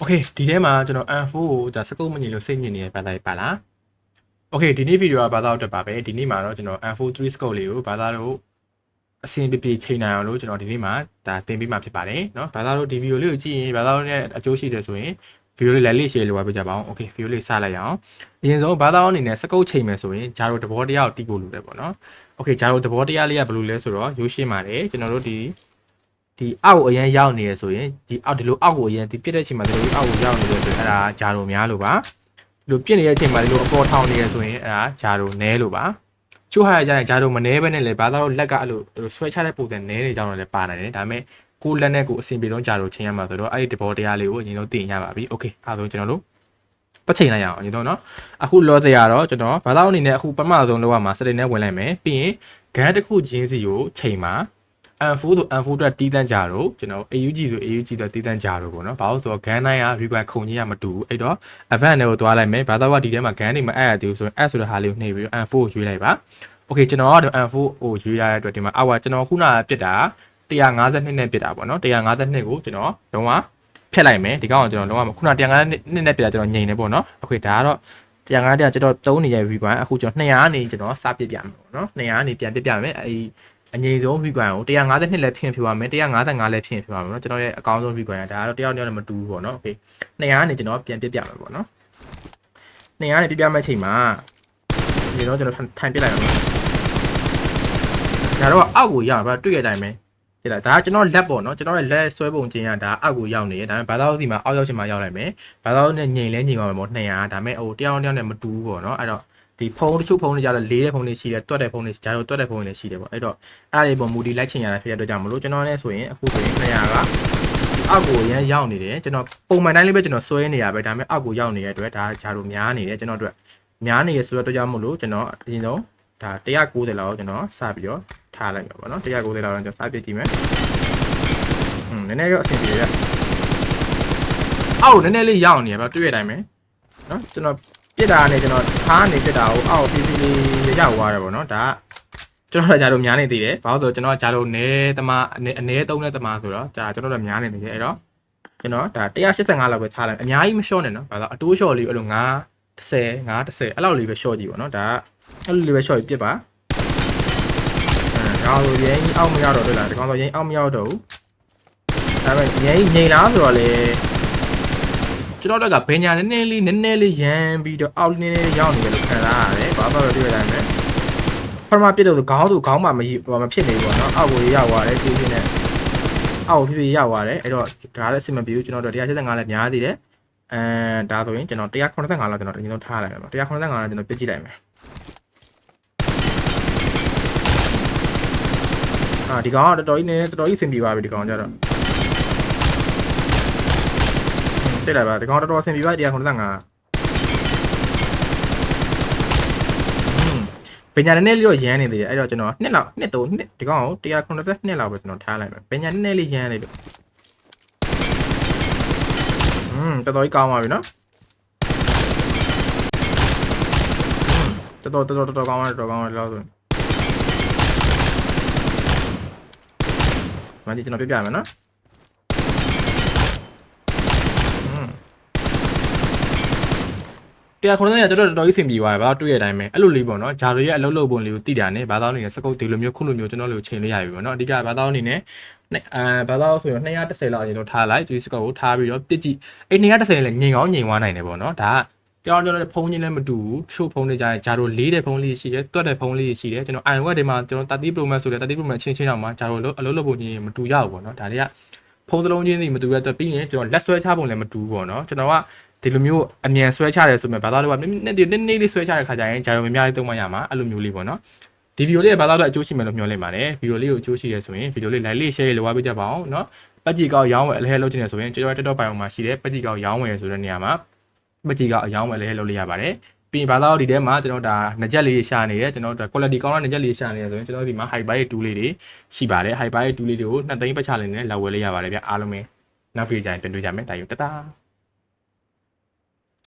โอเคဒီထဲမှာကျွန်တော် N4 ကိုဒါစကုတ်မငြိလို့စိတ်ညစ်နေတဲ့ဘာသာပါလားโอเคဒီနေ့ဗီဒီယိုကဘာသာတော့တက်ပါပဲဒီနေ့မှာတော့ကျွန်တော် N4 3 scope လေးကိုဘာသာတော့အဆင်ပြေပြေချိန်နိုင်အောင်လို့ကျွန်တော်ဒီနေ့မှာဒါသင်ပေးမှာဖြစ်ပါတယ်เนาะဘာသာတော့ဒီဗီဒီယိုလေးကိုကြည့်ရင်ဘာသာတော့နဲ့အကျိုးရှိတယ်ဆိုရင်ဗီဒီယိုလေး like လေး share လုပ်ပါပြကြပါအောင်โอเคဗီဒီယိုလေးစလိုက်ရအောင်အရင်ဆုံးဘာသာတော့အနေနဲ့စကုတ်ချိန်မယ်ဆိုရင်ဂျာတို့တဘောတရားကိုတီးဖို့လိုတယ်ပေါ့เนาะโอเคဂျာတို့တဘောတရားလေးကဘယ်လိုလဲဆိုတော့ရိုးရှင်းပါတယ်ကျွန်တော်တို့ဒီ ဒီအောက်ကိုအရင်ရောက်နေရဆိုရင်ဒီအောက်ဒီလိုအောက်ကိုအရင်ဒီပြစ်တဲ့အချိန်မှာဒီလိုအောက်ကိုရောက်နေတယ်ဆိုရင်အဲ့ဒါဂျာတို့များလို့ပါဒီလိုပြစ်နေတဲ့အချိန်မှာဒီလိုအပေါ်ထောင်နေရဆိုရင်အဲ့ဒါဂျာတို့နဲလို့ပါချိုးဟာရကြရင်ဂျာတို့မနဲဘဲနဲ့လေဘာသာတော့လက်ကအဲ့လိုဆွဲချတဲ့ပုံစံနဲနေကြတော့လည်းပါနိုင်တယ်ဒါပေမဲ့ကိုလက်နဲ့ကိုအဆင်ပြေဆုံးဂျာတို့ချိန်ရမှာဆိုတော့အဲ့ဒီတဘောတရားလေးကိုအရင်ဆုံးသိရင်ရပါပြီโอเคအဲ့ဒါဆိုကျွန်တော်တို့ပတ်ချိန်လိုက်ရအောင်အရင်ဆုံးเนาะအခုလောသေးရတော့ကျွန်တော်ဘာသာအနေနဲ့အခုပထမဆုံးလောက်ရမှာစတင်နဲ့ဝင်လိုက်မယ်ပြီးရင်ဂန်တစ်ခုချင်းစီကိုချိန်မှာ N4 ဆို N4 အတွက်တီးတန်းကြတော့ကျွန်တော် AUG ဆို AUG အတွက်တီးတန်းကြတော့ပေါ့နော်။ဘာလို့ဆိုတော့ gun တိုင်းက require ခုံကြီးကမတူဘူး။အဲ့တော့ event တွေကိုတွားလိုက်မယ်။ဘာသာကဒီထဲမှာ gun တွေမအပ်ရသေးဘူးဆိုရင် S ဆိုတဲ့ဟာလေးကိုနှိပ်ပြီး N4 ကိုရွေးလိုက်ပါ။ Okay ကျွန်တော်ကတော့ N4 ကိုရွေးရတဲ့အတွက်ဒီမှာအောက်ကျွန်တော်ခုနကပြစ်တာ152နဲ့ပြစ်တာပေါ့နော်။152ကိုကျွန်တော်လုံးဝဖြတ်လိုက်မယ်။ဒီကောင်ကကျွန်တော်လုံးဝခုန152နဲ့ပြစ်တာကျွန်တော်ညင်နေပေါ့နော်။ Okay ဒါကတော့150တဲ့ကျွန်တော်သုံးနေတဲ့ require အခုကျွန်တော်200ကနေကျွန်တော်စပစ်ပြမယ်ပေါ့နော်200ကနေပြန်ပစ်ပြမယ်အဲဒီ အငြိမ်ဆုံး require ကို152လည်းဖြည့်ဖြူရမယ်155လည်းဖြည့်ဖြူရမယ်เนาะကျွန်တော်ရဲ့အကောင်းဆုံး require ဒါကတော့တယောက်တယောက်နဲ့မတူဘူးပေါ့เนาะ okay 200ကနေကျွန်တော်ပြန်ပစ်ပြမယ်ပေါ့เนาะ200ကနေပစ်ပြမယ့်အချိန်မှာဒီတော့ကျွန်တော်ထိုင်ပစ်လိုက်အောင်ဒါတော့အောက်ကိုရောက်ပါတွေ့ရတိုင်းပဲဒီလားဒါကကျွန်တော်လက်ပေါ့နော်ကျွန်တော်ရဲ့လက်ဆွဲပုံချင်းရဒါအောက်ကိုရောက်နေတယ်ဒါပေမဲ့ဘာသာဥစီမှာအောက်ရောက်ချင်မှရောက်လိုက်မယ်ဘာသာဥနဲ့ညင်လဲညင်သွားမယ်ပေါ့200ဒါပေမဲ့ဟိုတယောက်တယောက်နဲ့မတူဘူးပေါ့နော်အဲ့တော့ ဒီဖုန်းတချို့ဖုန်းတွေကြတော့လေးတဲ့ဖုန်းတွေရှိတယ်တွက်တဲ့ဖုန်းတွေဂျာတို့တွက်တဲ့ဖုန်းတွေလည်းရှိတယ်ပေါ့အဲ့တော့အဲ့ဒါတွေပုံမူဒီလိုက်ချင်ရတာဖြစ်တဲ့အတွက်ကြောင့်မလို့ကျွန်တော်လည်းဆိုရင်အခုဆိုရင်200ကဒီအောက်ကိုရမ်းရောက်နေတယ်ကျွန်တော်ပုံမှန်တိုင်းလေးပဲကျွန်တော်ဆွဲနေရပဲဒါပေမဲ့အောက်ကိုရောက်နေတဲ့အတွက်ဒါဂျာတို့များနေတယ်ကျွန်တော်တို့များနေရဆိုတော့အတွက်ကြောင့်မလို့ကျွန်တော်အရင်ဆုံးဒါ190လောက်ကျွန်တော်စပြီးတော့ထားလိုက်မှာပေါ့နော်190လောက်တော့ကျွန်တော်စပြစ်ကြည့်မယ်อืมနည်းနည်းတော့အဆင်ပြေရအောက်နည်းနည်းလေးရောက်နေရပါတွေ့ရတိုင်းပဲနော်ကျွန်တော် ပြစ်တာနဲ့ကျွန်တော်ထားနေပြစ်တာကိုအောက်ဖြည်းဖြည်းလေးရောက်သွားတယ်ပေါ့နော်ဒါကျွန်တော်တို့ဂျာတို့များနေသေးတယ်ဘာလို့ဆိုတော့ကျွန်တော်ဂျာတို့နဲတမအနေအနည်းသုံးတဲ့တမဆိုတော့ဂျာကျွန်တော်တို့များနေသေးတယ်အဲ့တော့ကျွန်တော်ဒါ185လောက်ပဲထားလိုက်အများကြီးမလျှော့နဲ့နော်ဘာလို့အတိုးလျှော့လေးအဲ့လို9 10 9 10အဲ့လောက်လေးပဲလျှော့ကြည့်ပေါ့နော်ဒါအဲ့လိုလေးပဲလျှော့ပြီးပြစ်ပါအဲဒါဆိုရင်အောက်မရောက်တော့တွေ့လားဒီကောင်ဆိုရင်အောက်မရောက်တော့ဘူးဒါပေမဲ့ငိမ့်ငိမ့်လားဆိုတော့လေ ကျွန်တော်တို့ကဘယ်ညာနည်းနည်းလေးနည်းနည်းလေးရမ်းပြီးတော့အောက်နည်းနည်းရောက်နေတယ်လို့ခံစားရတယ်ဘာမှမတွေ့ရနိုင်မယ်ပထမပြစ်တော့ခေါင်းသူခေါင်းမှမမဖြစ်နေဘူးပေါ့နော်အောက်ကိုရောက်သွားတယ်ပြေးပြေးနဲ့အောက်ကိုပြေးပြေးရောက်သွားတယ်အဲ့တော့ဒါလည်းအဆင်မပြေဘူးကျွန်တော်တို့185လည်းများသေးတယ်အဲဒါဆိုရင်ကျွန်တော်185လောက်ကျွန်တော်အရင်ဆုံးထားလိုက်မယ်ပေါ့185လောက်ကျွန်တော်ပြစ်ကြည့်လိုက်မယ်အာဒီကောင်ကတော်တော်ကြီးနေတော်တော်ကြီးအဆင်ပြေပါပြီဒီကောင်ကျတော့ တိတ်လိုက်ပါဒီကောင်တော်တော်အဆင်ပြေပါ185ပညာနည်းနည်းလေးတော့ရမ်းနေသေးတယ်အဲ့တော့ကျွန်တော်နှစ်လောက်နှစ်သုံးနှစ်ဒီကောင်ကို192လောက်ပဲကျွန်တော်ထားလိုက်မယ်ပညာနည်းနည်းလေးရမ်းနေလို့อืมတော်တော်ကြီးကောင်းပါပြီနော်တော်တော်တော်တော်တော်ကောင်းပါတော်ကောင်းပါလောက်ဆိုမဒီကျွန်တော်ပြပြမယ်နော် တရားခုနကကျွန်တော်တော်တော်ကြီးစင်ပြေသွားတယ်ဘာလို့တွေ့ရတဲ့အတိုင်းပဲအဲ့လိုလေးပေါ့နော်ဂျာလိုရဲ့အလုပ်လုပ်ပုံလေးကိုသိတာနဲ့ဘာသာအနေနဲ့စကုတ်ဒီလိုမျိုးခုလိုမျိုးကျွန်တော်တို့ချိန်လေးရပြီပေါ့နော်အဓိကဘာသာအနေနဲ့အဲဘာသာဆိုရင်230လောက်အရင်တော့ထားလိုက်ဒီစကုတ်ကိုထားပြီးတော့ပြစ်ကြည့်အဲ့230လည်းငြိမ်ကောင်းငြိမ်သွားနိုင်တယ်ပေါ့နော်ဒါကကြောင်ကြောင်တဲ့ဖုန်းချင်းလည်းမတူဘူးရှို့ဖုန်းတွေကြရင်ဂျာတို့လေးတဲ့ဖုန်းလေးရှိတယ်တွက်တဲ့ဖုန်းလေးရှိတယ်ကျွန်တော် iWeb တွေမှာကျွန်တော်30 Pro Max ဆိုတဲ့30 Pro Max ချင်းချင်းတော့မှဂျာတို့အလုပ်လုပ်ပုံချင်းမတူရဘူးပေါ့နော်ဒါတွေကဖုန်းစလုံးချင်းစီမတူရတဲ့ပြီးရင်ကျွန်တော်လက်ဆွဲချပုံလည်းမတူဘူးပေါ့နော်ကျွန်တော်က ဒီလိုမျိုးအမြန်ဆွဲချတယ်ဆိုမှဘာသာလို့ကနည်းနည်းနည်းနည်းလေးဆွဲချတဲ့ခါကျရင်ဂျာရုံများများလေးသုံးမရမှာအဲ့လိုမျိုးလေးပေါ့နော်ဒီဗီဒီယိုလေးကဘာသာလို့အကျိုးရှိမယ်လို့မျှော်လင့်ပါတယ်ဗီဒီယိုလေးကိုအကျိုးရှိရဆိုရင်ဗီဒီယိုလေး like လေး share လေးလုပ်ပေးကြပါအောင်နော်ပတ်ကြီးကောက်ရောင်းဝယ်အလဲလုပ်ချင်တယ်ဆိုရင်ကျွန်တော်တက်တော့ပိုင်အောင်မှာရှိတယ်ပတ်ကြီးကောက်ရောင်းဝယ်ဆိုတဲ့နေရာမှာပတ်ကြီးကောက်အရောင်းဝယ်လေးလုပ်လို့ရပါတယ်ပြီးရင်ဘာသာလို့ဒီထဲမှာကျွန်တော်ဒါငကြက်လေးရှာနေတယ်ကျွန်တော်ဒါ quality ကောင်းတဲ့ငကြက်လေးရှာနေတယ်ဆိုရင်ကျွန်တော်ဒီမှာ high buy 2လေးတွေရှိပါတယ် high buy 2လေးတွေကိုနှစ်သိန်းပတ်ချလင်းနဲ့လောက်ဝယ်လေးရပါတယ်ဗျအားလုံးပဲနောက်ဗီဒီယိုကြရင်ပြန်တွေ့ကြမယ်တာယူတတာ